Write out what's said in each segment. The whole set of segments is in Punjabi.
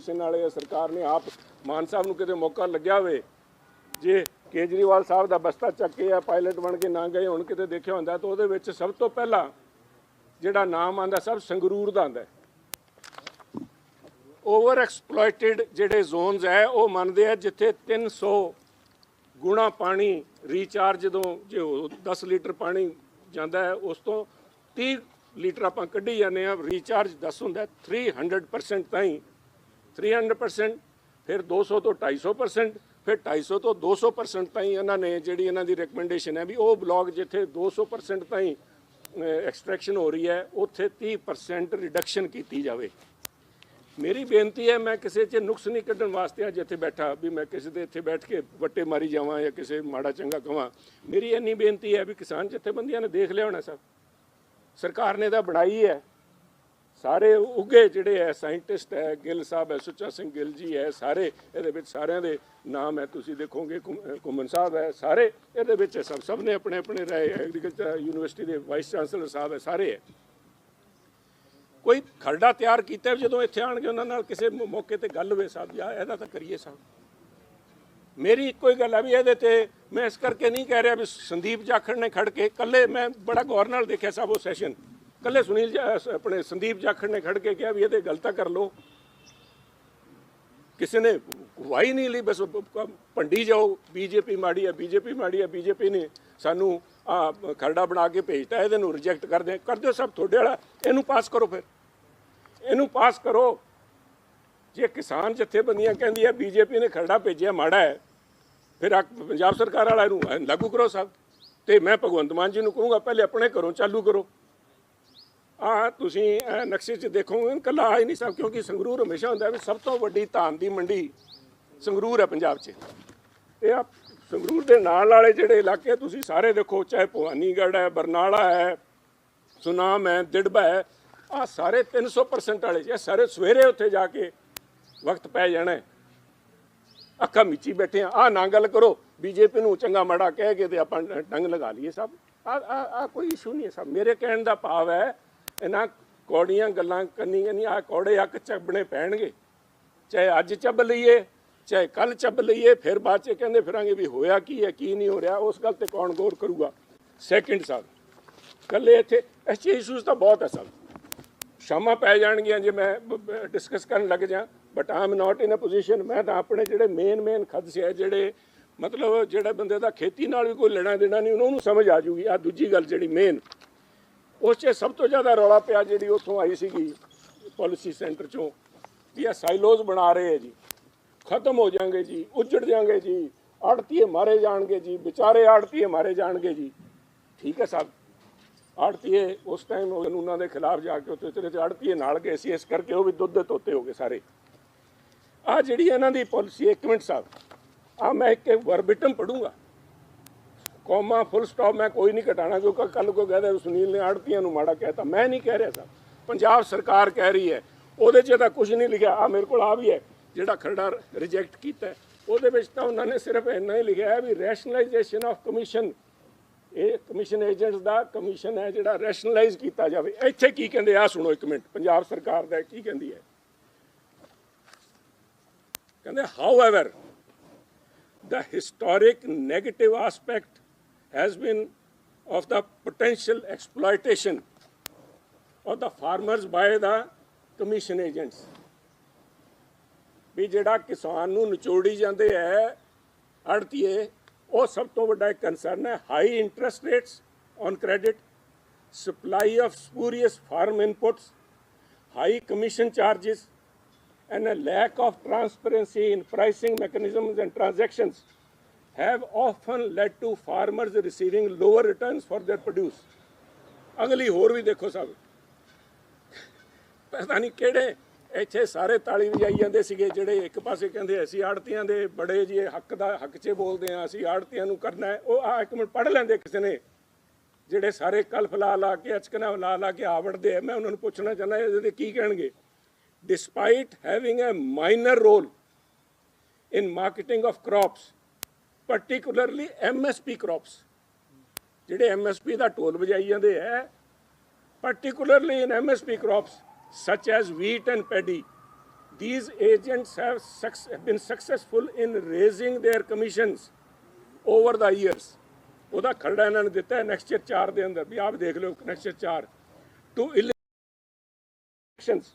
ਪੋਜੀਸ਼ਨ ਵਾਲੇ ਸਰਕਾਰ ਨੇ ਆਪ ਮਾਨ ਸਾਹਿਬ ਨੂੰ ਕਿਤੇ ਮੌਕਾ ਲੱਗਿਆ ਹੋਵੇ ਜੇ ਕੇਜਰੀਵਾਲ ਸਾਹਿਬ ਦਾ ਬਸਤਾ ਚੱਕੇ ਆ ਪਾਇਲਟ ਬਣ ਕੇ ਨਾ ਗਏ ਹੁਣ ਕਿਤੇ ਦੇਖਿਆ ਹੁੰਦਾ ਤਾਂ ਉਹਦੇ ਵਿੱਚ ਸਭ ਤੋਂ ਪਹਿਲਾਂ ਜਿਹੜਾ ਨਾਮ ਆਂਦਾ ਸਭ ਸੰਗਰੂਰ ਦਾ ਆਂਦਾ ਓਵਰ ਐਕਸਪਲੋਇਟਡ ਜਿਹੜੇ ਜ਼ੋਨਸ ਹੈ ਉਹ ਮੰਨਦੇ ਆ ਜਿੱਥੇ 300 ਗੁਣਾ ਪਾਣੀ ਰੀਚਾਰਜ ਜਦੋਂ ਜੇ ਉਹ 10 ਲੀਟਰ ਪਾਣੀ ਜਾਂਦਾ ਹੈ ਉਸ ਤੋਂ 30 ਲੀਟਰ ਆਪਾਂ ਕੱਢੀ ਜਾਂਦੇ ਆ ਰੀਚਾਰਜ 10 ਹੁੰਦਾ ਹੈ, 300% ਤਾਈਂ 300% ਫਿਰ 200 ਤੋਂ 250% ਫਿਰ 250 ਤੋਂ 200% ਤਾਈਂ ਇਹਨਾਂ ਨੇ ਜਿਹੜੀ ਇਹਨਾਂ ਦੀ ਰეკਮੈਂਡੇਸ਼ਨ ਹੈ ਵੀ ਉਹ ਬਲੌਕ ਜਿੱਥੇ 200% ਤਾਈਂ ਐਕਸਟ੍ਰੈਕਸ਼ਨ ਹੋ ਰਹੀ ਹੈ, ਉੱਥੇ 30% ਰਿਡਕਸ਼ਨ ਕੀਤੀ ਜਾਵੇ। ਮੇਰੀ ਬੇਨਤੀ ਹੈ, ਮੈਂ ਕਿਸੇ 'ਚ ਨੁਕਸ ਨਹੀਂ ਕੱਢਣ ਵਾਸਤੇ ਅੱਜ ਇੱਥੇ ਬੈਠਾ, ਵੀ ਮੈਂ ਕਿਸੇ ਦੇ ਇੱਥੇ ਬੈਠ ਕੇ ਵੱਟੇ ਮਾਰੀ ਜਾਵਾਂ ਜਾਂ ਕਿਸੇ ਮਾੜਾ ਚੰਗਾ ਕਵਾਂ। ਮੇਰੀ ਇੰਨੀ ਬੇਨਤੀ ਹੈ ਵੀ ਕਿਸਾਨ ਜਥੇਬੰਦੀਆਂ ਨੇ ਦੇਖ ਲਿਆ ਹੋਣਾ ਸਭ। ਸਰਕਾਰ ਨੇ ਤਾਂ ਬਣਾਈ ਹੈ। ਸਾਰੇ ਉੱਗੇ ਜਿਹੜੇ ਹੈ ਸਾਇੰਟਿਸਟ ਹੈ ਗਿੱਲ ਸਾਹਿਬ ਹੈ ਸੁੱਚਾ ਸਿੰਘ ਗਿੱਲ ਜੀ ਹੈ ਸਾਰੇ ਇਹਦੇ ਵਿੱਚ ਸਾਰਿਆਂ ਦੇ ਨਾਮ ਹੈ ਤੁਸੀਂ ਦੇਖੋਗੇ ਘੁੰਮ- ਘੁੰਮਣ ਸਾਹਿਬ ਹੈ ਸਾਰੇ ਇਹਦੇ ਵਿੱਚ ਸਭ ਸਭ ਨੇ ਆਪਣੇ ਆਪਣੇ ਰਾਏ, ਐਗਰੀਕਲਚਰ ਯੂਨੀਵਰਸਿਟੀ ਦੇ ਵਾਈਸ ਚਾਂਸਲਰ ਸਾਹਿਬ ਹੈ ਸਾਰੇ ਹੈ ਕੋਈ ਖਰੜਾ ਤਿਆਰ ਕੀਤਾ ਵੀ ਜਦੋਂ ਇੱਥੇ ਆਣਗੇ, ਉਹਨਾਂ ਨਾਲ ਕਿਸੇ ਮੌਕੇ ਤੇ ਗੱਲ ਹੋਵੇ ਸਾਹਿਬ, ਜਾਂ ਇਹਦਾ ਤਾਂ ਕਰੀਏ ਸਾਹਿਬ ਮੇਰੀ ਇੱਕੋ ਹੀ ਗੱਲ ਹੈ ਵੀ ਇਹਦੇ ਤੇ ਮੈਂ ਇਸ ਕਰਕੇ ਨਹੀਂ ਕਹਿ ਰਿਹਾ ਵੀ ਸੰਦੀਪ ਜਾਖੜ ਨੇ ਖੜ ਕੇ ਕੱਲੇ ਮੈਂ ਬੜਾ ਗੌਰ ਨਾਲ ਦੇਖਿਆ ਸਾਹਿਬ ਉਹ ਸੈਸ਼ਨ। ਕੱਲੇ ਸੁਨੀਲ ਜਾ- ਆਪਣੇ ਸੰਦੀਪ ਜਾਖੜ ਨੇ ਖੜ ਕੇ ਕਿਹਾ ਵੀ ਇਹਦੇ ਗਲਤਾ ਕਰ ਲਓ। ਕਿਸੇ ਨੇ ਵਾਈ ਨਹੀਂ ਲਈ, ਬਸ ਪ- ਪ- ਭੰਡੀ ਜਾਓ, ਬੀਜੇਪੀ ਮਾੜੀ ਹੈ ਬੀਜੇਪੀ ਮਾੜੀ ਹੈ ਬੀਜੇਪੀ ਨੇ ਸਾਨੂੰ ਖਰੜਾ ਬਣਾ ਕੇ ਭੇਜਤਾ, ਇਹਦੇ ਨੂੰ ਰਿਜੈਕਟ ਕਰ ਦੇ ਕਰ ਦਿਓ ਸਭ ਤੁਹਾਡੇ ਵਾਲਾ, ਇਹਨੂੰ ਪਾਸ ਕਰੋ ਫਿਰ। ਇਹਨੂੰ ਪਾਸ ਕਰੋ। ਜੇ ਕਿਸਾਨ ਜਥੇਬੰਦੀਆਂ ਕਹਿੰਦੀਆਂ ਬੀਜੇਪੀ ਨੇ ਖਰੜਾ ਭੇਜਿਆ, ਮਾੜਾ ਹੈ, ਫਿਰ ਆ ਪੰਜਾਬ ਸਰਕਾਰ ਵਾਲਾ ਇਹਨੂੰ ਲਾਗੂ ਕਰੋ ਸਭ। ਤੇ ਮੈਂ ਭਗਵੰਤ ਮਾਨ ਜੀ ਨੂੰ ਕਹੂੰਗਾ, ਪਹਿਲੇ ਆਪਣੇ ਘਰੋਂ ਚਾਲੂ ਕਰੋ। ਆ ਤੁਸੀਂ ਨਕਸ਼ੇ 'ਚ ਦੇਖੋਗੇ ਕੱਲਾ ਆ ਹੀ ਨਹੀਂ ਸਭ, ਕਿਉਂਕਿ ਸੰਗਰੂਰ ਹਮੇਸ਼ਾ ਹੁੰਦਾ ਵੀ ਸਭ ਤੋਂ ਵੱਡੀ ਧਾਨ ਦੀ ਮੰਡੀ ਸੰਗਰੂਰ ਹੈ ਪੰਜਾਬ 'ਚ। ਇਹ ਆ ਸੰਗਰੂਰ ਦੇ ਨਾਲ ਵਾਲੇ ਜਿਹੜੇ ਇਲਾਕੇ, ਤੁਸੀਂ ਸਾਰੇ ਦੇਖੋ, ਚਾਹੇ ਭਵਾਨੀਗੜ੍ਹ ਹੈ, ਬਰਨਾਲਾ ਹੈ, ਸੁਨਾਮ ਹੈ, ਦਿੜਬਾ ਹੈ ਆ ਸਾਰੇ 300% ਵਾਲੇ, ਜੇ ਸਾਰੇ ਸਵੇਰੇ ਉੱਥੇ ਜਾ ਕੇ ਵਕਤ ਪੈ ਜਾਣਾ ਅੱਖਾਂ ਮਿੱਚੀ ਬੈਠੇ ਆ ਆ ਨਾ ਗੱਲ ਕਰੋ, ਬੀਜੇਪੀ ਨੂੰ ਚੰਗਾ ਮਾੜਾ ਕਹਿ ਕੇ ਤੇ ਆਪਾਂ ਡੰਗ ਲਗਾ ਲਈਏ ਸਭ। ਆ ਆ ਆ ਕੋਈ ਇਸ਼ੂ ਨਹੀਂ ਹੈ ਸਭ। ਮੇਰੇ ਕਹਿਣ ਦਾ ਭਾਵ ਹੈ ਇਹਨਾਂ ਕੌੜੀਆਂ ਗੱਲਾਂ ਕਰਨੀਆਂ ਨਹੀਂ ਆ ਕੌੜੇ ਹੱਕ ਚੱਬਣੇ ਪੈਣਗੇ। ਚਾਹੇ ਅੱਜ ਚੱਬ ਲਈਏ, ਚਾਹੇ ਕੱਲ ਚੱਬ ਲਈਏ, ਫਿਰ ਬਾਅਦ ਚ ਕਹਿੰਦੇ ਫਿਰਾਂਗੇ ਵੀ ਹੋਇਆ ਕੀ ਹੈ, ਕੀ ਨਹੀਂ ਹੋ ਰਿਹਾ, ਉਸ ਗੱਲ ਤੇ ਕੌਣ ਗੌਰ ਕਰੂਗਾ? ਸੈਕਿੰਡ ਸਾਹਿਬ ਕੱਲੇ ਇੱਥੇ, ਇਸ ਇਸ਼ੂਜ਼ ਤਾਂ ਬਹੁਤ ਹੈ ਸਭ। ਸ਼ਾਮਾਂ ਪੈ ਜਾਣਗੀਆਂ ਜੇ ਮੈਂ ਡਿਸਕਸ ਕਰਨ ਲੱਗ ਜਾ but Aam not in a position ਮੈਂ ਤਾਂ ਆਪਣੇ ਜਿਹੜੇ ਮੇਨ ਮੇਨ ਖਦਸ਼ੇ ਹੈ ਜਿਹੜੇ ਮਤਲਬ ਜਿਹੜਾ ਬੰਦੇ ਦਾ ਖੇਤੀ ਨਾਲ ਵੀ ਕੋਈ ਲੈਣਾ ਦੇਣਾ ਨਹੀਂ, ਉਹਨਾਂ ਨੂੰ ਸਮਝ ਆ ਜੂਗੀ। ਆ ਦੂਜੀ ਗੱਲ ਜਿਹੜੀ ਮੇਨ ਉਸ 'ਚ ਸਭ ਤੋਂ ਜ਼ਿਆਦਾ ਰੌਲਾ ਪਿਆ ਜਿਹੜੀ ਉੱਥੋਂ ਆਈ ਸੀਗੀ ਪਾਲਿਸੀ ਸੈਂਟਰ ਚੋਂ ਵੀ ਆ ਸਾਈਲੋਜ਼ ਬਣਾ ਰਹੇ ਹੈ ਜੀ। ਖਤਮ ਹੋ ਜਾਣਗੇ ਜੀ, ਉੱਜੜ ਜਾਣਗੇ ਜੀ, ਆੜਤੀਏ ਮਾਰੇ ਜਾਣਗੇ ਜੀ, ਵਿਚਾਰੇ ਆੜਤੀਏ ਮਾਰੇ ਜਾਣਗੇ ਜੀ। ਠੀਕ ਹੈ ਸਾਹਿਬ ਆੜਤੀਏ ਉਸ ਟਾਈਮ ਉਹਨਾਂ ਦੇ ਖਿਲਾਫ ਜਾ ਕੇ ਉੱਥੇ ਤੇਰੇ ਤੇ ਆੜਤੀਏ ਨਾਲ ਗਏ ਸੀ, ਇਸ ਕਰਕੇ ਉਹ ਵੀ ਦੁੱਧ ਦੇ ਤੋਤੇ ਹੋ ਗਏ ਸਾਰੇ। ਆ ਜਿਹੜੀ ਇਹਨਾਂ ਦੀ ਪਾਲਿਸੀ ਇੱਕ ਮਿੰਟ ਸਾਹਿਬ ਆ ਮੈਂ ਇੱਕ ਵਰਬਿਟਮ ਪੜੂੰਗਾ ਕੋਮਾ ਫੁੱਲ ਸਟਾਪ ਮੈਂ ਕੋਈ ਨਹੀਂ ਘਟਾਣਾ ਕਿਉਂਕਿ ਕੱਲ ਕੋ ਕਹਦਾ ਸੁਨੀਲ ਨੇ ਆੜਤੀਆਂ ਨੂੰ ਮਾੜਾ ਕਹਿਤਾ। ਮੈਂ ਨਹੀਂ ਕਹਿ ਰਿਹਾ ਸਾਹਿਬ ਪੰਜਾਬ ਸਰਕਾਰ ਕਹਿ ਰਹੀ ਹੈ। ਉਹਦੇ 'ਚ ਤਾਂ ਕੁਝ ਨਹੀਂ ਲਿਖਿਆ। ਆ ਮੇਰੇ ਕੋਲ ਆ ਵੀ ਹੈ। ਜਿਹੜਾ ਖਰੜਾ ਰਿਜੈਕਟ ਕੀਤਾ ਉਹਦੇ ਵਿੱਚ ਤਾਂ ਉਹਨਾਂ ਨੇ ਸਿਰਫ ਇੰਨਾ ਹੀ ਲਿਖਿਆ ਹੈ ਵੀ ਰੈਸ਼ਨਲਾਈਜੇਸ਼ਨ ਆਫ ਕਮਿਸ਼ਨ ਇਹ ਕਮਿਸ਼ਨ ਏਜੰਟਸ ਦਾ ਕਮਿਸ਼ਨ ਹੈ ਜਿਹੜਾ ਰੈਸ਼ਨਲਾਈਜ਼ ਕੀਤਾ ਜਾਵੇ। ਇੱਥੇ ਕੀ ਕਹਿੰਦੇ? ਆ ਸੁਣੋ ਇੱਕ ਮਿੰਟ। ਪੰਜਾਬ ਸਰਕਾਰ ਦਾ ਕੀ ਕਹਿੰਦੀ ਹੈ? ਕਹਿੰਦੇ however the historic negative aspect has been of the potential exploitation of the farmers by the commission agents ਵੀ ਜਿਹੜਾ ਕਿਸਾਨ ਨੂੰ ਨਿਚੋੜੀ ਜਾਂਦੇ ਐ ਅੜਤੀਏ ਉਹ ਸਭ ਤੋਂ ਵੱਡਾ ਕੰਸਰਨ ਹੈ high interest rates on credit supply of spurious farm inputs high commission charges and a lack of transparency in pricing mechanisms and transactions have often led to farmers receiving lower returns for their produce. ਅਗਲੀ ਹੋਰ ਵੀ ਦੇਖੋ ਸਭ। ਪਤਾ ਨਹੀਂ ਕਿਹੜੇ ਇੱਥੇ ਸਾਰੇ ਤਾਲੀ ਵਜਾਈ ਜਾਂਦੇ ਸੀਗੇ ਜਿਹੜੇ ਇੱਕ ਪਾਸੇ ਕਹਿੰਦੇ ਅਸੀਂ ਆੜਤੀਆਂ ਦੇ ਬੜੇ ਜੀ ਹੱਕ ਦਾ ਹੱਕ 'ਚ ਬੋਲਦੇ ਆ ਅਸੀਂ ਆੜਤੀਆਂ ਨੂੰ ਕਰਨਾ ਉਹ ਆ ਇੱਕ ਮਿੰਟ ਪੜ੍ਹ ਲੈਂਦੇ ਕਿਸੇ ਨੇ। ਜਿਹੜੇ ਸਾਰੇ ਕਲਫ ਲਾ ਲਾ ਕੇ ਅਚਕਨਾ ਲਾ ਲਾ ਕੇ ਆਵੜਦੇ ਆ ਮੈਂ ਉਹਨਾਂ ਨੂੰ ਪੁੱਛਣਾ ਚਾਹੁੰਦਾ ਇਹਦੇ ਤੇ ਕੀ ਕਹਿਣਗੇ? Despite having a minor role in marketing of crops, particularly MSP crops ਜਿਹੜੇ ਐਮਐਸਪੀ ਦਾ ਟੋਲ ਵਜਾਈ ਜਾਂਦੇ ਐ particularly in MSP crops such as wheat and paddy. These agents have, have, been successful in raising their commissions over the years. ਉਹਦਾ ਖਰੜਾ ਇਹਨਾਂ ਨੇ ਦਿੱਤਾ ਨੈਕਸਟ ਈਅਰ 4 ਦੇ ਅੰਦਰ ਵੀ ਆਪ ਦੇਖ ਲਿਓ next year 4 to elections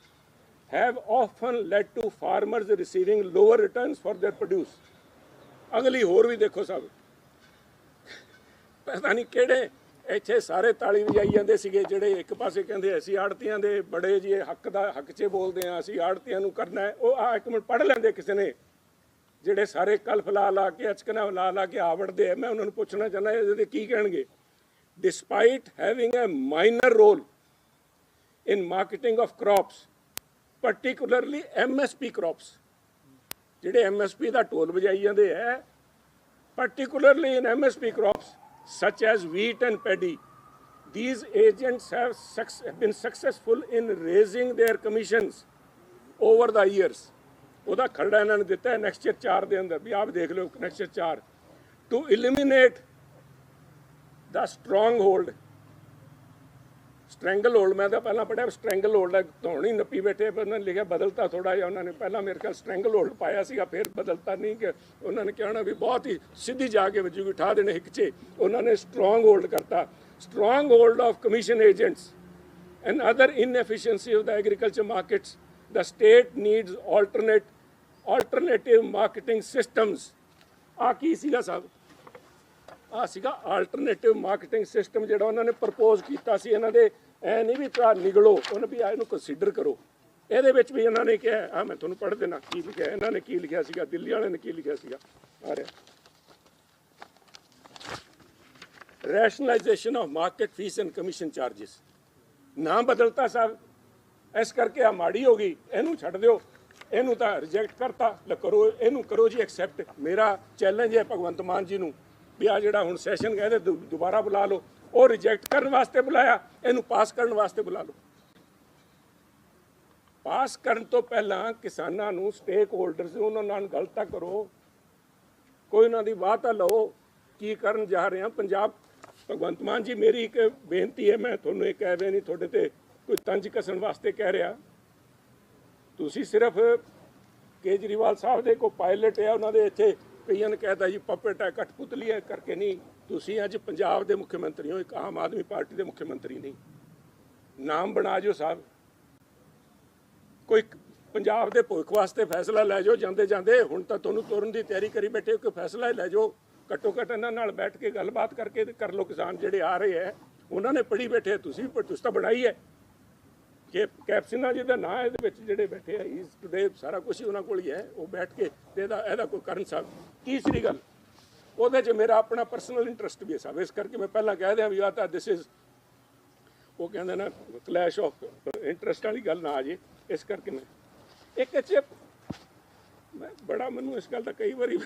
have often led to farmers receiving lower returns for their produce ਅਗਲੀ ਹੋਰ ਵੀ ਦੇਖੋ ਸਭ। ਪਤਾ ਨਹੀਂ ਕਿਹੜੇ ਇੱਥੇ ਸਾਰੇ ਤਾਲੀ ਵਜਾਈ ਜਾਂਦੇ ਸੀਗੇ, ਜਿਹੜੇ ਇੱਕ ਪਾਸੇ ਕਹਿੰਦੇ ਅਸੀਂ ਆੜਤੀਆਂ ਦੇ ਬੜੇ ਜੀ ਹੱਕ ਦਾ, ਹੱਕ 'ਚ ਬੋਲਦੇ ਆ ਅਸੀਂ ਆੜਤੀਆਂ ਨੂੰ ਕਰਨਾ ਉਹ ਆ ਇੱਕ ਮਿੰਟ ਪੜ੍ਹ ਲੈਂਦੇ ਕਿਸੇ ਨੇ। ਜਿਹੜੇ ਸਾਰੇ ਕਲਫ ਲਾ ਲਾ ਕੇ, ਅਚਕਨਾ ਲਾ ਲਾ ਕੇ ਆਵੜਦੇ ਆ, ਮੈਂ ਉਹਨਾਂ ਨੂੰ ਪੁੱਛਣਾ ਚਾਹੁੰਦਾ, ਇਹਦੇ ਤੇ ਕੀ ਕਹਿਣਗੇ? Despite having a minor role in marketing of crops, particularly MSP crops ਜਿਹੜੇ MSP ਦਾ ਢੋਲ ਵਜਾਈ ਜਾਂਦੇ ਹੈ particularly in MSP crops such as wheat and paddy these agents have, suc- have been successful in raising their commissions over the years ਉਹਦਾ ਖਰੜਾ ਇਹਨਾਂ ਨੇ ਦਿੱਤਾ ਹੈ ਨੈਕਸਟ ਈਅਰ 4 ਦੇ ਅੰਦਰ ਵੀ ਆਪ ਦੇਖ ਲਓ next year 4 to eliminate the stronghold stranglehold ਮੈਂ ਤਾਂ ਪਹਿਲਾਂ ਪੜਿਆ ਸਟ੍ਰੈਂਗਲ ਹੋਲਡ ਧੌਣੀ ਨੱਪੀ ਬੈਠੇ ਪਰ ਉਹਨਾਂ ਨੇ ਲਿਖਿਆ ਬਦਲਤਾ ਥੋੜਾ ਜਿਹਾ, ਉਹਨਾਂ ਨੇ ਪਹਿਲਾਂ ਮੇਰੇ ਖਿਆਲ ਸਟ੍ਰੈਂਗਲ ਹੋਲਡ ਪਾਇਆ ਸੀਗਾ, ਫਿਰ ਬਦਲਤਾ ਨਹੀਂ ਕਿ ਉਹਨਾਂ ਨੇ ਕਹਿਣਾ ਵੀ ਬਹੁਤ ਹੀ ਸਿੱਧੀ ਜਾ ਕੇ ਵਜੂਗੀ ਠਾ ਦੇਣੇ ਹਿੱਕ 'ਚ ਉਹਨਾਂ ਨੇ ਸਟਰੋਂਗ ਹੋਲਡ ਕਰਤਾ। Stronghold of commission agents and other inefficiency of the agriculture markets. The state needs alternate, alternative marketing systems. ਆ ਕੀ ਸੀਗਾ ਸਾਹਿਬ? ਆ ਸੀਗਾ ਆਲਟਰਨੇਟਿਵ ਮਾਰਕੀਟਿੰਗ ਸਿਸਟਮ ਜਿਹੜਾ ਉਹਨਾਂ ਨੇ ਪ੍ਰਪੋਜ਼ ਕੀਤਾ ਸੀ। ਇਹਨਾਂ ਦੇ ਐ ਨਹੀਂ ਵੀ ਭਰਾ ਨਿਗਲੋ, ਉਹਨਾਂ ਵੀ ਆ ਇਹਨੂੰ ਕੰਸੀਡਰ ਕਰੋ। ਇਹਦੇ ਵਿੱਚ ਵੀ ਇਹਨਾਂ ਨੇ ਕਿਹਾ ਆ ਮੈਂ ਤੁਹਾਨੂੰ ਪੜ੍ਹ ਦੇਣਾ ਕੀ ਲਿਖਿਆ, ਇਹਨਾਂ ਨੇ ਕੀ ਲਿਖਿਆ ਸੀਗਾ, ਦਿੱਲੀ ਵਾਲਿਆਂ ਨੇ ਕੀ ਲਿਖਿਆ ਸੀਗਾ। ਆ ਰਿਹਾ। Rationalisation of market fee and commission charges ਨਾਮ ਬਦਲਤਾ ਸਾਹਿਬ। ਇਸ ਕਰਕੇ ਆ ਮਾੜੀ ਹੋ ਗਈ। ਇਹਨੂੰ ਛੱਡ ਦਿਓ। ਇਹਨੂੰ ਤਾਂ ਰਿਜੈਕਟ ਕਰਤਾ। ਲੈ ਕਰੋ, ਇਹਨੂੰ ਕਰੋ ਜੀ ਐਕਸੈਪਟ ਮੇਰਾ ਚੈਲੰਜ ਹੈ ਭਗਵੰਤ ਮਾਨ ਜੀ ਨੂੰ। ਵੀ ਆ ਜਿਹੜਾ ਹੁਣ ਸੈਸ਼ਨ ਕਹਿੰਦੇ ਦੁ- ਦੁਬਾਰਾ ਬੁਲਾ ਲਓ। ਉਹ ਰਿਜੈਕਟ ਕਰਨ ਵਾਸਤੇ ਬੁਲਾਇਆ, ਇਹਨੂੰ ਪਾਸ ਕਰਨ ਵਾਸਤੇ ਬੁਲਾ ਲਓ। ਪਾਸ ਕਰਨ ਤੋਂ ਪਹਿਲਾਂ ਕਿਸਾਨਾਂ ਨੂੰ ਸਟੇਕ ਹੋਲਡਰਸ ਉਹਨਾਂ ਨਾਲ ਗੱਲ ਤਾਂ ਕਰੋ। ਕੋਈ ਉਹਨਾਂ ਦੀ ਬਾਤ ਤਾਂ ਲਓ। ਕੀ ਕਰਨ ਜਾ ਰਹੇ ਆ ਪੰਜਾਬ, ਭਗਵੰਤ ਮਾਨ ਜੀ, ਮੇਰੀ ਇੱਕ ਬੇਨਤੀ ਹੈ, ਮੈਂ ਤੁਹਾਨੂੰ ਇਹ ਕਹਿ ਰਿਹਾ ਨਹੀਂ ਤੁਹਾਡੇ ਤੇ ਕੋਈ ਤੰਜ ਕਸਣ ਵਾਸਤੇ ਕਹਿ ਰਿਹਾ। ਤੁਸੀਂ ਸਿਰਫ ਕੇਜਰੀਵਾਲ ਸਾਹਿਬ ਦੇ ਕੋ ਪਾਇਲਟ ਹੈ ਉਹਨਾਂ ਦੇ ਇੱਥੇ ਕਈਆਂ ਨੇ ਕਹਿਤਾ ਜੀ ਪਪਟ ਹੈ ਕਠਪੁਤਲੀ ਹੈ ਕਰਕੇ ਨਹੀਂ। ਤੁਸੀਂ ਅੱਜ ਪੰਜਾਬ ਦੇ ਮੁੱਖ ਮੰਤਰੀ ਹੋ ਇੱਕ ਆਮ ਆਦਮੀ ਪਾਰਟੀ ਦੇ ਮੁੱਖ ਮੰਤਰੀ ਨਹੀਂ। ਨਾਮ ਬਣਾ ਜੋ ਸਾਹਿਬ। ਕੋਈ ਪੰਜਾਬ ਦੇ ਭਵਿੱਖ ਵਾਸਤੇ ਫੈਸਲਾ ਲੈ ਜਾਓ ਜਾਂਦੇ ਜਾਂਦੇ ਹੁਣ ਤਾਂ ਤੁਹਾਨੂੰ ਤੁਰਨ ਦੀ ਤਿਆਰੀ ਕਰੀ ਬੈਠੇ ਹੋ, ਕੋਈ ਫੈਸਲਾ ਹੀ ਲੈ ਜਾਓ ਘੱਟੋ ਘੱਟ ਇਹਨਾਂ ਨਾਲ ਬੈਠ ਕੇ ਗੱਲਬਾਤ ਕਰਕੇ ਤੇ ਕਰ ਲਓ ਕਿਸਾਨ ਜਿਹੜੇ ਆ ਰਹੇ ਹੈ ਉਹਨਾਂ ਨੇ ਪੜੀ ਬੈਠੇ ਤੁਸੀਂ ਵੀ ਤੁਸੀਂ ਤਾਂ ਬਣਾਈ ਹੈ। ਕੈਪਸਨਾ ਜਿਹਦਾ ਨਾਂ ਇਹਦੇ ਵਿੱਚ ਜਿਹੜੇ ਬੈਠੇ ਆ, ਇਸ ਟੁਡੇ ਸਾਰਾ ਕੁਝ ਹੀ ਉਹਨਾਂ ਕੋਲ ਹੀ ਹੈ, ਉਹ ਬੈਠ ਕੇ ਤੇ ਇਹਦਾ ਇਹਦਾ ਕੋਈ ਕਰਨ ਸਾਹਿਬ ਤੀਸਰੀ ਗੱਲ, ਉਹਦੇ 'ਚ ਮੇਰਾ ਆਪਣਾ ਪਰਸਨਲ ਇੰਟਰਸਟ ਵੀ ਹੈ ਸਾਹਿਬ ਇਸ ਕਰਕੇ ਮੈਂ ਪਹਿਲਾਂ ਕਹਿ ਦਿਆਂ ਵੀ ਆ ਤਾਂ ਦਿਸ ਇਜ਼ ਉਹ ਕਹਿੰਦੇ ਨਾ ਕਲੈਸ਼ ਆਫ ਇੰਟਰਸਟ ਵਾਲੀ ਗੱਲ ਨਾ ਆ ਜੇ, ਇਸ ਕਰਕੇ ਮੈਂ, ਇੱਕ ਚ ਮੈਂ ਬੜਾ, ਮੈਨੂੰ ਇਸ ਗੱਲ ਦਾ ਕਈ ਵਾਰੀ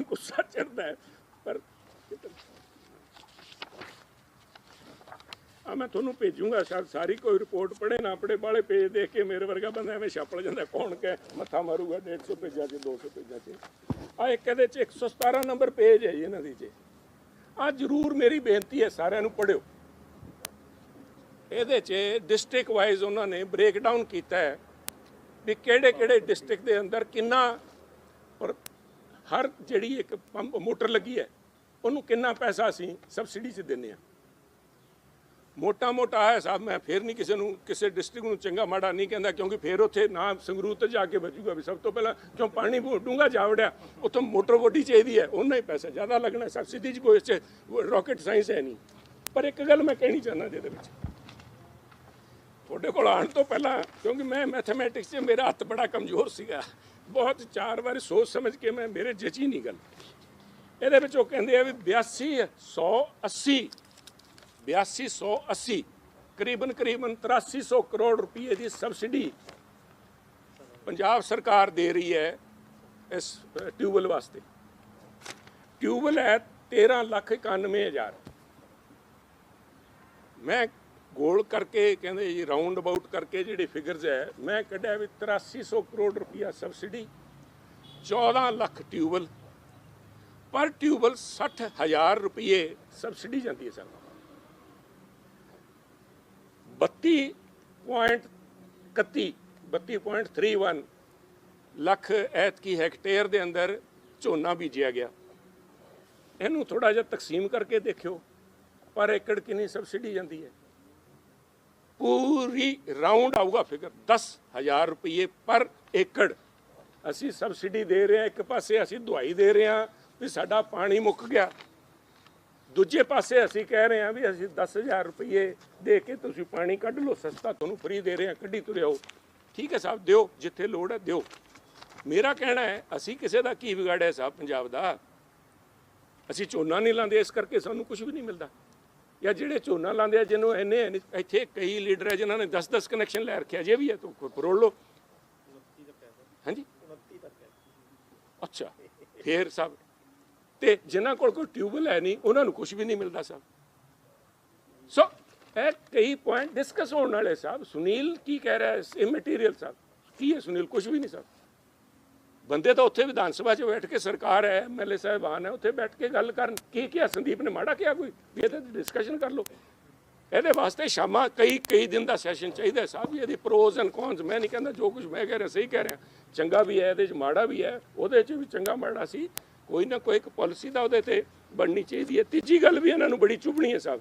ਗੁੱਸਾ ਚੜਦਾ ਹੈ, ਪਰ ਆ ਮੈਂ ਤੁਹਾਨੂੰ ਭੇਜੂੰਗਾ, ਸ਼ਾਇਦ ਸਾਰੀ ਕੋਈ ਰਿਪੋਰਟ ਪੜ੍ਹੇ ਨਾ ਪੜ੍ਹੇ ਬਾਲੇ ਪੇਜ ਦੇਖ ਕੇ ਮੇਰੇ ਵਰਗਾ ਬੰਦਾ ਐਵੇਂ ਛਾਪੜ ਜਾਂਦਾ, ਕੌਣ ਕਹਿ ਮੱਥਾ ਮਾਰੂਗਾ 150 ਪੇਜਾਂ 'ਚ 200 ਪੇਜਾਂ 'ਚ ਆ ਇੱਕ ਇਹਦੇ 'ਚ 117 ਨੰਬਰ ਪੇਜ ਹੈ ਜੀ ਇਹਨਾਂ ਦੀ 'ਚ ਆ ਜਰੂਰ ਮੇਰੀ ਬੇਨਤੀ ਹੈ ਸਾਰਿਆਂ ਨੂੰ ਪੜ੍ਹਿਓ। ਇਹਦੇ 'ਚ ਡਿਸਟ੍ਰਿਕਟ ਵਾਈਜ਼ ਉਹਨਾਂ ਨੇ ਬ੍ਰੇਕ ਡਾਊਨ ਕੀਤਾ ਹੈ ਵੀ ਕਿਹੜੇ ਕਿਹੜੇ ਡਿਸਟ੍ਰਿਕਟ ਦੇ ਅੰਦਰ ਕਿੰਨਾ ਔਰ ਹਰ ਜਿਹੜੀ ਇੱਕ ਪੰਪ ਮੋਟਰ ਲੱਗੀ ਹੈ, ਉਹਨੂੰ ਕਿੰਨਾ ਪੈਸਾ ਅਸੀਂ ਸਬਸਿਡੀ 'ਚ ਦਿੰਦੇ ਆ ਮੋਟਾ ਮੋਟਾ ਹੈ ਸਾਹਿਬ, ਮੈਂ ਫੇਰ ਨਹੀਂ ਕਿਸੇ ਨੂੰ, ਕਿਸੇ ਡਿਸਟ੍ਰਿਕਟ ਨੂੰ ਚੰਗਾ ਮਾੜਾ ਨਹੀਂ ਕਹਿੰਦਾ, ਕਿਉਂਕਿ ਫੇਰ ਉੱਥੇ ਨਾ ਸੰਗਰੂਰ ਤੇ ਜਾ ਕੇ ਬਚੂਗਾ ਵੀ ਸਭ ਤੋਂ ਪਹਿਲਾਂ ਕਿਉਂ ਪਾਣੀ ਡੂੰਗਾ ਜਾ ਵੜਿਆ ਉੱਥੋਂ ਮੋਟਰ ਵੋਡੀ ਚਾਹੀਦੀ ਹੈ ਉਹਨਾਂ ਹੀ ਪੈਸਾ ਜ਼ਿਆਦਾ ਲੱਗਣਾ ਸਬਸਿਡੀ 'ਚ ਕੋਈ ਇਸ 'ਚ ਰਾਕਟ ਸਾਇੰਸ ਹੈ ਨਹੀਂ। ਪਰ ਇੱਕ ਗੱਲ ਮੈਂ ਕਹਿਣੀ ਚਾਹੁੰਦਾ ਜਿਹਦੇ ਵਿੱਚ, ਤੁਹਾਡੇ ਕੋਲ ਆਉਣ ਤੋਂ ਪਹਿਲਾਂ, ਕਿਉਂਕਿ ਮੈਂ ਮੈਥਮੈਟਿਕਸ 'ਚ ਮੇਰਾ ਹੱਥ ਬੜਾ ਕਮਜ਼ੋਰ ਸੀਗਾ। ਬਹੁਤ ਚਾਰ ਵਾਰ ਸੋਚ ਸਮਝ ਕੇ ਮੈਂ ਮੇਰੇ ਜਚੀ ਨਹੀਂ ਗੱਲ ਇਹਦੇ ਵਿੱਚ ਉਹ ਕਹਿੰਦੇ ਆ ਵੀ 8280 8280 ਕਰੀਬਨ ਕਰੀਬਨ 8300 ਕਰੋੜ ਰੁਪਏ ਦੀ ਸਬਸਿਡੀ ਪੰਜਾਬ ਸਰਕਾਰ ਦੇ ਰਹੀ ਹੈ ਇਸ ਅ, ਟਿਊਬਵੈੱਲ ਵਾਸਤੇ। ਟਿਊਬਵੈੱਲ ਹੈ 13 ਲੱਖ 91 ਹਜ਼ਾਰ। ਮੈਂ ਗੋਲ ਕਰਕੇ ਕਹਿੰਦੇ ਜੀ ਰਾਉਂਡ ਅਬਾਊਟ ਕਰਕੇ ਜਿਹੜੀ ਫਿਗਰਸ ਹੈ ਮੈਂ ਕੱਢਿਆ ਵੀ 8300 ਕਰੋੜ ਰੁਪਇਆ subsidy 14 lakh tubewell per tubewell 60000 ਰੁਪਏ ਸਬਸਿਡੀ ਜਾਂਦੀ ਹੈ ਸਾਨੂੰ। 32.31 32.31 ਲੱਖ ਐਤਕੀ ਹੈਕਟੇਅਰ ਦੇ ਅੰਦਰ ਝੋਨਾ ਬੀਜਿਆ ਗਿਆ। ਇਹਨੂੰ ਥੋੜਾ ਜਿਹਾ ਤਕਸੀਮ ਕਰਕੇ ਦੇਖਿਓ, ਪਰ ਏਕੜ ਕਿੰਨੀ ਸਬਸਿਡੀ ਜਾਂਦੀ ਹੈ। ਪੂਰੀ ਰਾਉਂਡ ਆਊਗਾ ਫਿਗਰ 10000 ਰੁਪਏ ਪਰ ਏਕੜ। ਅਸੀਂ ਸਬਸਿਡੀ ਦੇ ਰਹੇ ਹਾਂ, ਇੱਕ ਪਾਸੇ ਅਸੀਂ ਦਵਾਈ ਦੇ ਰਹੇ ਹਾਂ ਵੀ ਸਾਡਾ ਪਾਣੀ ਮੁੱਕ ਗਿਆ। ਦੂਜੇ ਪਾਸੇ ਅਸੀਂ ਕਹਿ ਰਹੇ ਹਾਂ ਵੀ ਅਸੀਂ 10000 ਰੁਪਏ ਦੇ ਕੇ ਤੁਸੀਂ ਪਾਣੀ ਕੱਢ ਲਓ ਸਸਤਾ ਤੁਹਾਨੂੰ ਫ੍ਰੀ ਦੇ ਰਹੇ ਹਾਂ ਕੱਢੀ ਤੁਰੇ ਆਓ। ਠੀਕ ਹੈ ਸਾਹਿਬ ਦਿਓ ਜਿੱਥੇ ਲੋੜ ਹੈ ਦਿਓ। ਮੇਰਾ ਕਹਿਣਾ ਹੈ ਅਸੀਂ ਕਿਸੇ ਦਾ ਕੀ ਵਿਗਾੜਿਆ ਸਾਹਿਬ ਪੰਜਾਬ ਦਾ? ਅਸੀਂ ਝੋਨਾ ਨਹੀਂ ਲਾਉਂਦੇ ਇਸ ਕਰਕੇ ਸਾਨੂੰ ਕੁਝ ਵੀ ਨਹੀਂ ਮਿਲਦਾ। ਜਾਂ ਜਿਹੜੇ ਝੋਨਾ ਲਾਉਂਦੇ ਆ ਜਿਹਨੂੰ ਇੰਨੇ ਇੱਥੇ ਕਈ ਲੀਡਰ ਹੈ ਜਿਨ੍ਹਾਂ ਨੇ 10-10 ਕਨੈਕਸ਼ਨ ਲੈ ਰੱਖਿਆ ਜੇ ਵੀ ਹੈ ਤੂੰ ਫਰੋੜ ਲਓ। ਹਾਂਜੀ? ਅੱਛਾ ਫੇਰ ਸਭ ਤੇ ਜਿਨ੍ਹਾਂ ਕੋਲ ਕੋਈ ਟਿਊਬਲ ਹੈ ਨਹੀਂ, ਉਹਨਾਂ ਨੂੰ ਕੁਝ ਵੀ ਨਹੀਂ ਮਿਲਦਾ ਸਾਹਿਬ ਸੋ ਇਹ ਕਈ ਪੁਆਇੰਟ ਡਿਸਕਸ ਹੋਣ ਵਾਲੇ ਸਾਹਿਬ ਸੁਨੀਲ ਕੀ ਕਹਿ ਰਿਹਾ ਹੈ? ਇਮਟੀਰੀਅਲ ਸਾਹਿਬ ਕੀ ਹੈ ਸੁਨੀਲ? ਕੁਝ ਵੀ ਨਹੀਂ ਸਾਹਿਬ ਬੰਦੇ ਤਾਂ ਉੱਥੇ ਵਿਧਾਨ ਸਭਾ 'ਚ ਬੈਠ ਕੇ ਸਰਕਾਰ ਹੈ ਐਮਐਲਏ ਸਾਹਿਬਾਨ ਹੈ, ਉੱਥੇ ਬੈਠ ਕੇ ਗੱਲ ਕਰਨ। ਕੀ ਕਿਹਾ? ਸੰਦੀਪ ਨੇ ਮਾੜਾ ਕਿਹਾ ਕੋਈ? ਵੀ ਇਹਦੇ ਤੇ ਡਿਸਕਸ਼ਨ ਕਰ ਲਓ। ਇਹਦੇ ਵਾਸਤੇ ਸ਼ਾਮਾਂ ਕਈ ਕਈ ਦਿਨ ਦਾ ਸੈਸ਼ਨ ਚਾਹੀਦਾ ਸਾਹਿਬ ਜੀ ਇਹਦੇ ਪ੍ਰੋਜ਼ ਐਂਡ ਕੌਨਸ ਮੈਂ ਨਹੀਂ ਕਹਿੰਦਾ ਜੋ ਕੁਝ ਮੈਂ ਕਹਿ ਰਿਹਾ, ਸਹੀ ਕਹਿ ਰਿਹਾ। ਚੰਗਾ ਵੀ ਹੈ, ਇਹਦੇ 'ਚ ਮਾੜਾ ਵੀ ਹੈ। ਉਹਦੇ 'ਚ ਵੀ ਚੰਗਾ ਮਾੜਾ ਸੀ। ਕੋਈ ਨਾ ਕੋਈ ਇੱਕ ਪਾਲਿਸੀ ਦਾ ਉਹਦੇ ਤੇ ਬਣਨੀ ਚਾਹੀਦੀ ਹੈ। ਤੀਜੀ ਗੱਲ ਵੀ ਇਹਨਾਂ ਨੂੰ ਬੜੀ ਚੁਭਣੀ ਹੈ ਸਾਹਿਬ।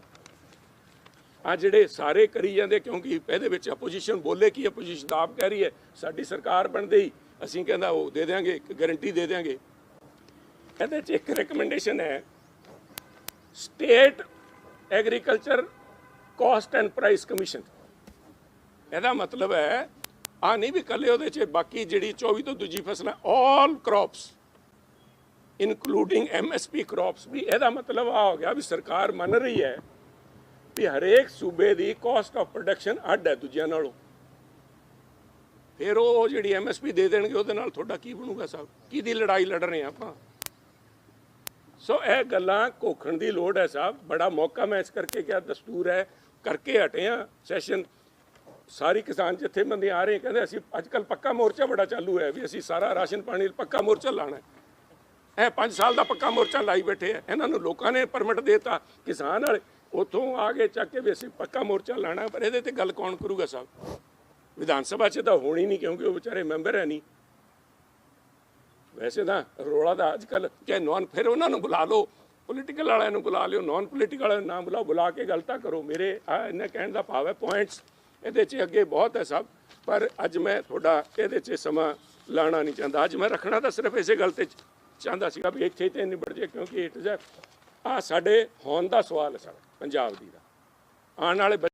ਆ ਜਿਹੜੇ ਸਾਰੇ ਕਰੀ ਜਾਂਦੇ, ਕਿਉਂਕਿ ਇਹਦੇ ਵਿੱਚ ਆਪੋਜੀਸ਼ਨ ਬੋਲੇ ਕੀ ਆਪੋਜੀਸ਼ਨ ਤਾਂ ਆਪ ਕਹਿ ਰਹੀ ਹੈ, ਸਾਡੀ ਸਰਕਾਰ ਬਣਦੇ ਹੀ, ਅਸੀਂ ਕਹਿੰਦਾ ਉਹ ਦੇ ਦੇਾਂਗੇ ਇੱਕ ਗਾਰੰਟੀ ਦੇ ਦੇਾਂਗੇ ਇਹਦੇ 'ਚ ਇੱਕ ਰეკਮੈਂਡੇਸ਼ਨ ਹੈ state agriculture cost and price commission ਇਹਦਾ ਮਤਲਬ ਹੈ ਆ ਨਹੀਂ ਵੀ ਕੱਲੇ ਉਹਦੇ 'ਚ, ਬਾਕੀ ਜਿਹੜੀ 24 ਤੋਂ ਦੂਜੀ ਫਸਲਾਂ all crops including MSP crops ਵੀ, ਇਹਦਾ ਮਤਲਬ ਆ ਹੋ ਗਿਆ ਵੀ ਸਰਕਾਰ ਮੰਨ ਰਹੀ ਹੈ ਵੀ ਹਰੇਕ ਸੂਬੇ ਦੀ ਕਾਸਟ ਆਫ ਪ੍ਰੋਡਕਸ਼ਨ ਅੱਡ ਹੈ ਦੂਜਿਆਂ ਨਾਲੋਂ। ਫਿਰ ਉਹ ਜਿਹੜੀ ਐਮਐਸਪੀ ਦੇ ਦੇਣਗੇ, ਉਹਦੇ ਨਾਲ ਤੁਹਾਡਾ ਕੀ ਬਣੂਗਾ ਸਾਹਿਬ ਕਿਹਦੀ ਲੜਾਈ ਲੜ ਰਹੇ ਆ ਆਪਾਂ? ਸੋ ਇਹ ਗੱਲਾਂ ਕੋਖਣ ਦੀ ਲੋੜ ਹੈ ਸਾਹਿਬ ਬੜਾ ਮੌਕਾ ਮੈਂ ਇਸ ਕਰਕੇ ਕਿਹਾ, ਦਸਤੂਰ ਹੈ, ਕਰਕੇ ਹਟੇ ਆ ਸੈਸ਼ਨ ਸਾਰੀ ਕਿਸਾਨ ਜਥੇਬੰਦੀਆਂ ਆ ਰਹੇ ਕਹਿੰਦੇ ਅਸੀਂ ਅੱਜ ਕੱਲ ਪੱਕਾ ਮੋਰਚਾ ਬੜਾ ਚਾਲੂ ਹੈ ਵੀ ਅਸੀਂ ਸਾਰਾ ਰਾਸ਼ਨ ਪਾਣੀ, ਪੱਕਾ ਮੋਰਚਾ ਲਾਣਾ ਹੈ। ਇਹ 5 ਸਾਲ ਦਾ ਪੱਕਾ ਮੋਰਚਾ ਲਾਈ ਬੈਠੇ ਆ। ਇਹਨਾਂ ਨੂੰ ਲੋਕਾਂ ਨੇ ਪਰਮਿਟ ਦੇਤਾ। ਕਿਸਾਨ ਵਾਲੇ ਉਥੋਂ ਆ ਕੇ ਚੱਕ ਕੇ ਵੀ ਅਸੀਂ ਪੱਕਾ ਮੋਰਚਾ ਲਾਣਾ, ਪਰ ਇਹਦੇ ਤੇ ਗੱਲ ਕੌਣ ਕਰੂਗਾ ਸਾਹਿਬ? ਵਿਧਾਨ ਸਭਾ 'ਚ ਤਾਂ ਹੋਣੀ ਨਹੀਂ ਕਿਉਂਕਿ ਉਹ ਵਿਚਾਰੇ ਮੈਂਬਰ ਹੈ ਨਹੀਂ। ਵੈਸੇ ਤਾਂ ਰੋਲਾ ਦਾ ਅੱਜ ਕੱਲ ਚਾਹੇ ਨੌਨ ਫਿਰ ਉਹਨਾਂ ਨੂੰ ਬੁਲਾ ਲਓ। ਪੋਲੀਟੀਕਲ ਵਾਲਿਆਂ ਨੂੰ ਬੁਲਾ ਲਿਓ ਨੌਨ ਪੋਲੀਟੀਕਲ ਵਾਲਿਆਂ ਨੂੰ ਨਾ ਬੁਲਾਓ। ਬੁਲਾ ਕੇ ਗੱਲ ਤਾਂ ਕਰੋ। ਮੇਰੇ ਆ ਇਹਨੇ ਕਹਿਣ ਦਾ ਭਾਵ ਹੈ ਪੁਆਇੰਟਸ ਇਹਦੇ 'ਚ ਅੱਗੇ ਬਹੁਤ ਹੈ ਸਭ। ਪਰ ਅੱਜ ਮੈਂ ਤੁਹਾਡਾ ਇਹਦੇ 'ਚ ਸਮਾਂ ਲਾਣਾ ਨਹੀਂ ਚਾਹੁੰਦਾ। ਅੱਜ ਮੈਂ ਰੱਖਣਾ ਤਾਂ ਸਿਰਫ ਇਸੇ ਗੱਲ ਤੇ ਚਾਹੁੰਦਾ ਸੀਗਾ ਵੀ ਇੱਥੇ ਤੇ ਨਿਬੜ ਜੇ ਕਿਉਂਕਿ ਇਟ ਆ ਸਾਡੇ ਹੋਣ ਦਾ ਸਵਾਲ ਹੈ ਸਾਡਾ ਪੰਜਾਬ ਦੀ ਦਾ। ਆਉਣ ਵਾਲੇ ਬੱਚੇ